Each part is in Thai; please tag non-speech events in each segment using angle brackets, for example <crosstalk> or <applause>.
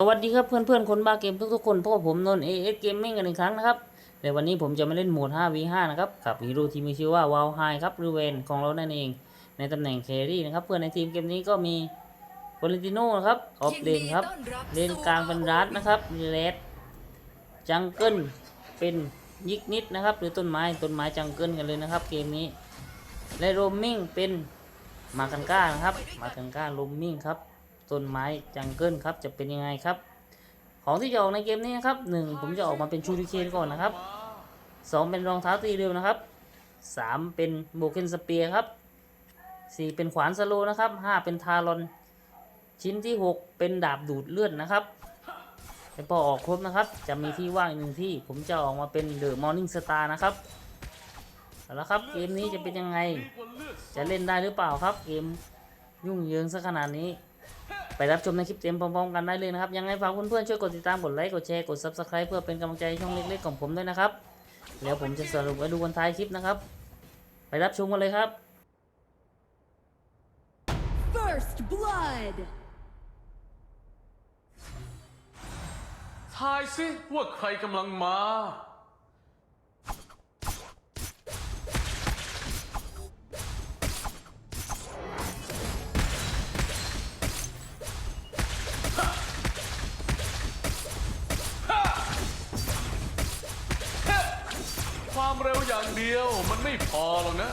สวัสดีครับเพื่อนๆคนบ้าเกมทุกๆคนพวกบผมนนเอเอสเกมมิ่งกันอีกครั้งนะครับในวันนี้ผมจะมาเล่นโหมด 5v5 นะครับกับฮีโร่ที่มีชื่อว่าวาลไฮครับหรือเวนของเรานั่นเอง ในตำแหน่งแครี่นะครับเพื่อนในทีมเกมนี้ก็มีโ a ลิติโนนะครับออฟเลนครับเลนกลางเป็นรัดนะครับเลดจังเกิลเป็นยิกนิดนะครับหรือต้นไม้ต้นไม้จังเกิลกันเลยนะครับเกมนี้และโรมมิ่งเป็นมากันก้านะครับมากันก้าโรมมิ่งครับ ต้นไม้จังเกิลครับจะเป็นยังไงครับ ของที่จะออกในเกมนี้นะครับหนึ่งผมจะออกมาเป็นชูริเคนก่อนนะครับสองเป็นรองเท้าตีเร็วนะครับสามเป็นโบเคนสเปียร์ครับสี่เป็นขวานสโลนะครับห้าเป็นทารอนชิ้นที่หกเป็นดาบดูดเลือดนะครับแต่พอออกครบนะครับ จะมีที่ว่างอีกหนึ่งที่ผมจะออกมาเป็นเดอะมอร์นิ่งสตาร์นะครับเอาละครับเกมนี้จะเป็นยังไง จะเล่นได้หรือเปล่าครับเกมยุ่งเยิงซะขนาดนี้ ไปรับชมในคลิปเต็มพร้อมๆกันได้เลยนะครับ ยังไงฝากเพื่อนๆช่วยกดติดตาม กดไลค์ กดแชร์ กด Subscribe เพื่อเป็นกำลังใจให้ช่องเล็กๆของผมด้วยนะครับ แล้วผมจะสรุปไว้ดูกันท้ายคลิปนะครับ ไปรับชมกันเลยครับ First blood. ทายสิว่าใครกำลังมา เดียวมันไม่พอหรอกนะ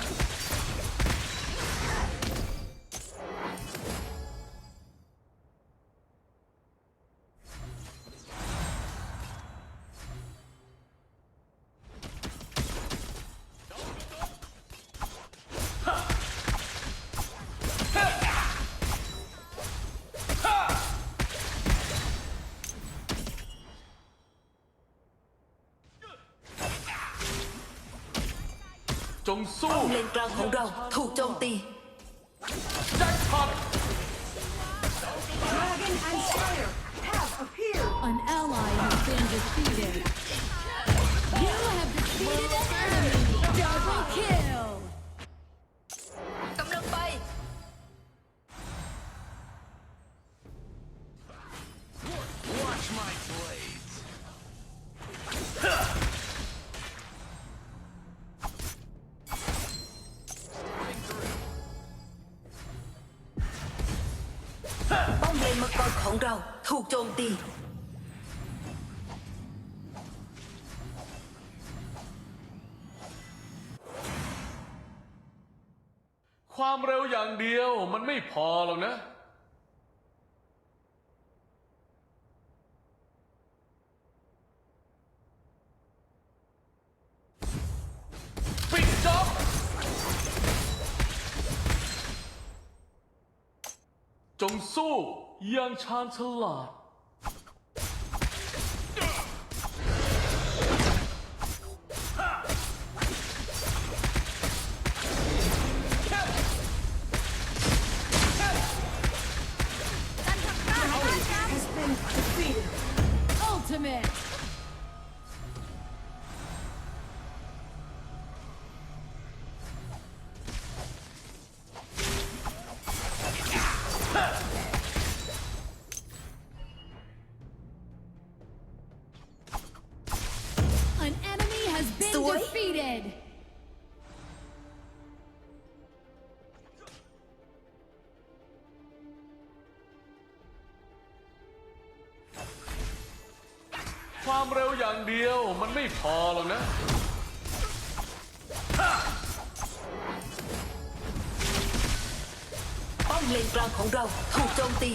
จงสู้ เลนกลางของเราถูกโจมตี แจ็คพอต Dragon and Slayer have appeared. An ally has been defeated. ถูกโจมตี ความเร็วอย่างเดียวมันไม่พอหรอกนะ สู้อย่างชาญฉลาด defeated. ความเร็วอย่างเดียวมันไม่พอหรอกนะ ป้อมเลนกลางของเราถูกโจมตี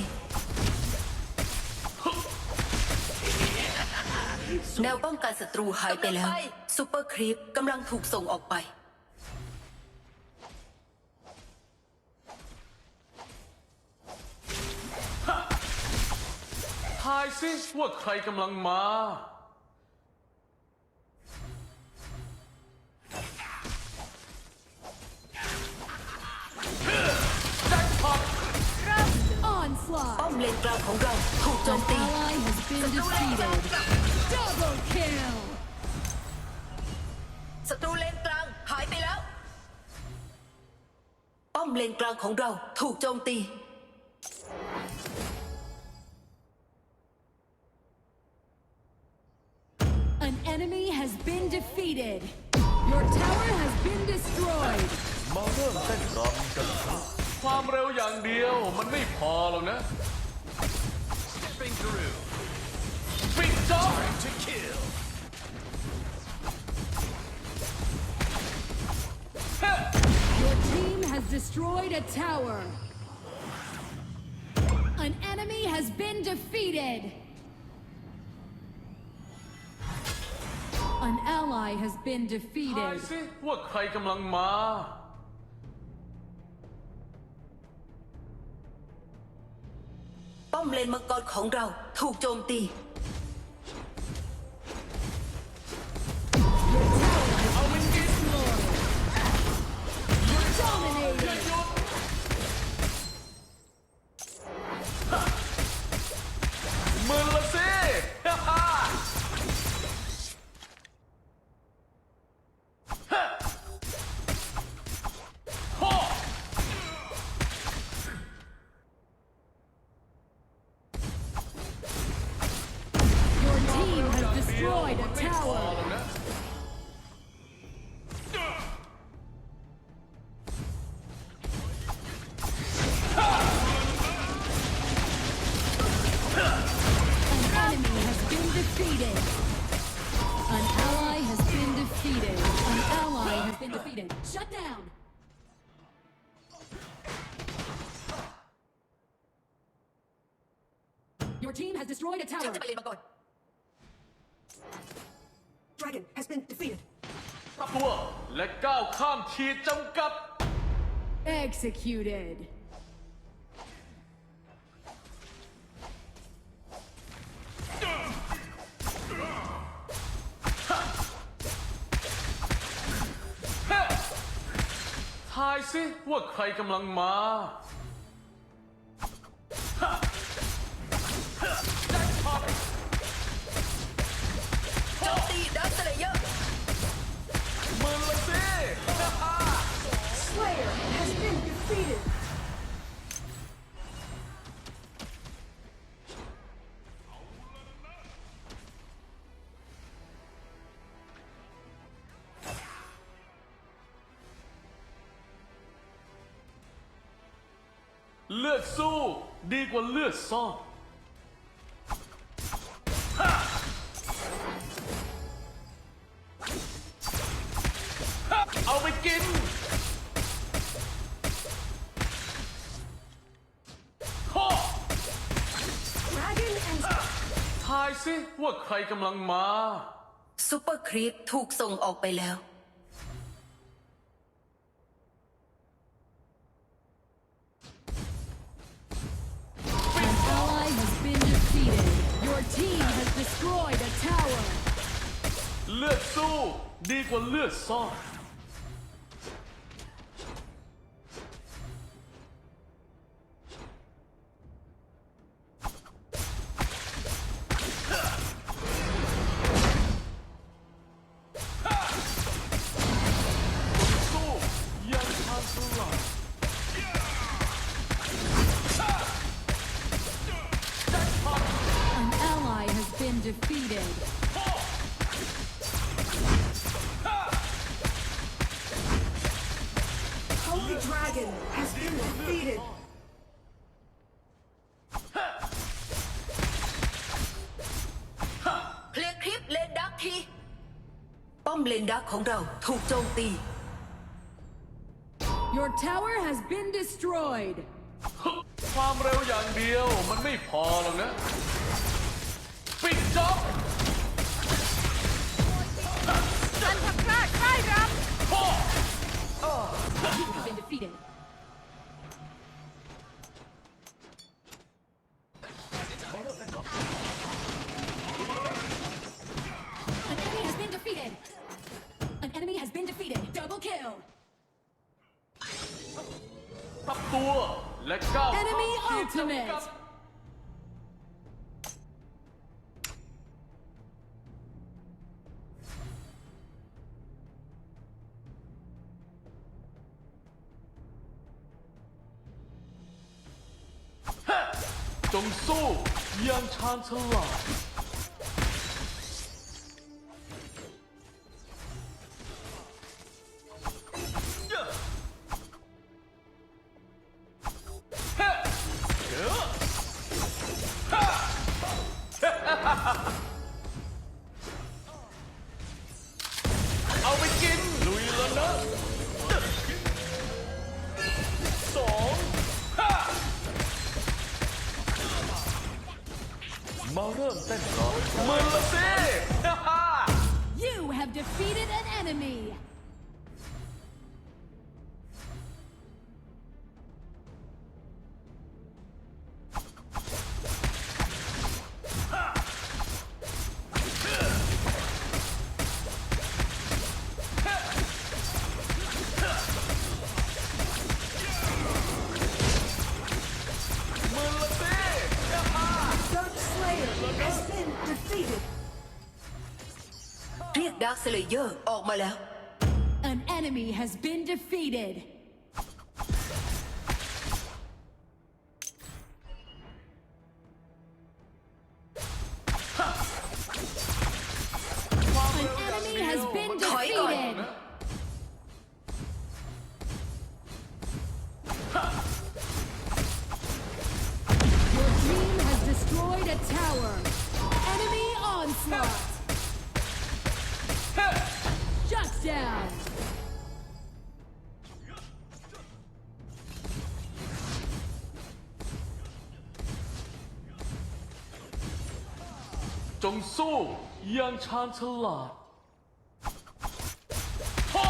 แนวป้องกันศัตรูหายไปแล้วซูเปอร์ครีปกำลังถูกส่งออกไป ทายสิว่าใครกำลังมาแจ็คพอต Onslaught. ป้อมเลนกลางของเราถูกโจ An มตี ally has been defeated. ศัตรูเลนกลางหายไปแล้ว ป้อมเลนกลางของเราถูกโจมตี An มาเริ่มเต้นรำกันครับความเร็วอย่างเดียวมันไม่พอหรอกนะ destroyed a tower. An enemy has been defeated. An ally has been ทาย defeated. สิว่าใครกำลังมา ป้อมเลนมังกรของเราถูกโจมตี An enemy has been defeated. An ally has been defeated. An ally has been defeated. Shut down. Your team has destroyed a tower. Been defeated. ปรับตัวและก้าวข้ามขีดจำกัด Executed. เฮ้ทายสิว่าใครกำลังมา Slayer has been defeated. เลือดสู้ดีกว่าเลือดซ่อน ใครกำลังมา ซูเปอร์ครีปถูกส่งออกไปแล้ว An ally has been defeated. Your team has destroyed a tower. เลือดสู้ ดีกว่าเลือดซ่อน ที ป้อมเลนดักของเราถูกโจมตี Your tower has been destroyed. ความเร็วอย่างเดียวมันไม่พอหรอกนะ ปิดจ็อบอันทพลาดได้รับโฮ่ You have been defeated. Ultimate. จงสู้อย่างชาญฉลาด <laughs> มาเริ่มเต้นก่อนมือละสิ You have defeated an enemy. ดาร์คสเลเยอร์ออกมาแล้ว An enemy has been defeated. ความ An เร็วอย่าง enemy เดียว has been ถอยก่อน defeated. 'Your team has destroyed a tower. Enemy onslaught. Shut down. จงสู้อย่างชาญฉลาดพ่อ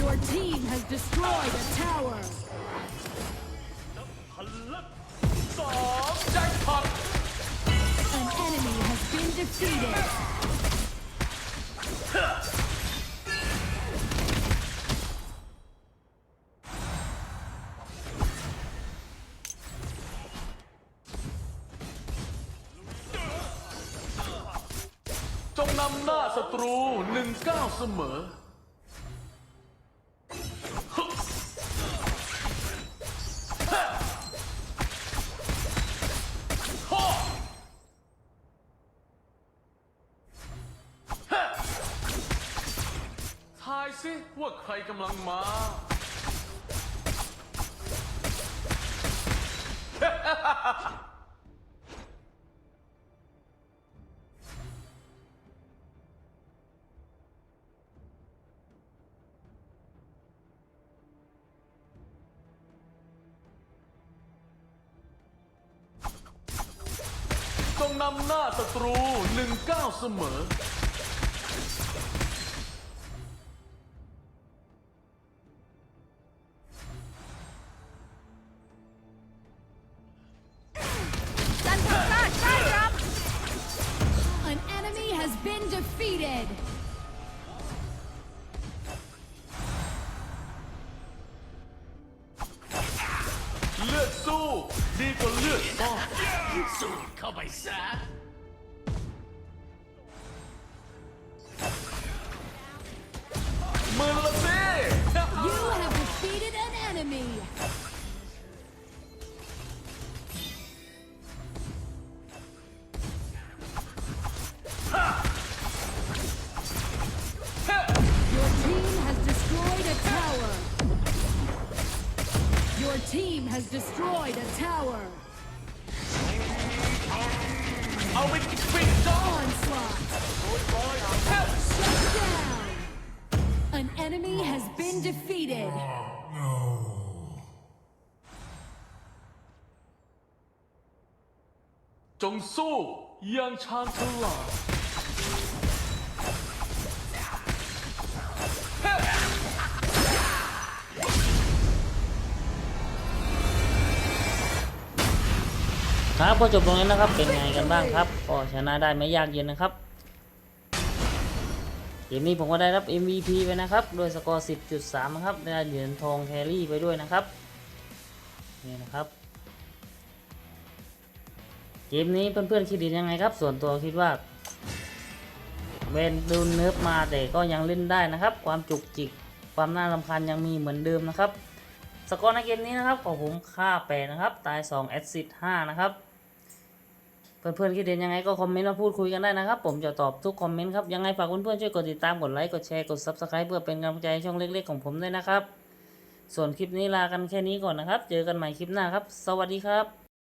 Your team has destroyed a tower. สองแจ็คพอต An enemy has been defeated. เสมอทายสิว่าใครกำลังมาจง นำหน้าศัตรูหนึ่งก้าวเสมอ จันทราชใต้รับ An enemy has been defeated. เลือดสู้ ดีกว่าเลือดซ่อน สูดเข้าไปซะมือละสิ You have defeated an enemy. 'Your team has destroyed a tower. Your team has destroyed a tower. จงสู้อย่างชาญฉลาดครับก็จบตรงนี้นะครับเป็นไงกันบ้างครับก็ชนะได้ไม่ยากเย็นนะครับเกมนี้ผมก็ได้รับ MVP ไปนะครับโดยสกอร์ 10.3 นะครับได้เหรียญทองแครี่ไปด้วยนะครับนี่นะครับ เกมนี้เพื่อนๆคิดเห็นยังไงครับ ส่วนตัวคิดว่าเวนดูเนิร์ฟมาแต่ก็ยังเล่นได้นะครับ ความจุกจิก ความน่ารำคาญยังมีเหมือนเดิมนะครับ สกอร์ในเกมนี้นะครับของผมค่า8นะครับตาย2แอดซิด5นะครับเพื่อนๆคิดเห็นยังไงก็คอมเมนต์มาพูดคุยกันได้นะครับ ผมจะตอบทุกคอมเมนต์ครับยังไงฝากเพื่อนๆช่วยกดติดตามกดไลค์กดแชร์กด Subscribe เพื่อเป็นกำลังใจช่องเล็กๆของผมด้วยนะครับ ส่วนคลิปนี้ลากันแค่นี้ก่อนนะครับ เจอกันใหม่คลิปหน้าครับ สวัสดีครับ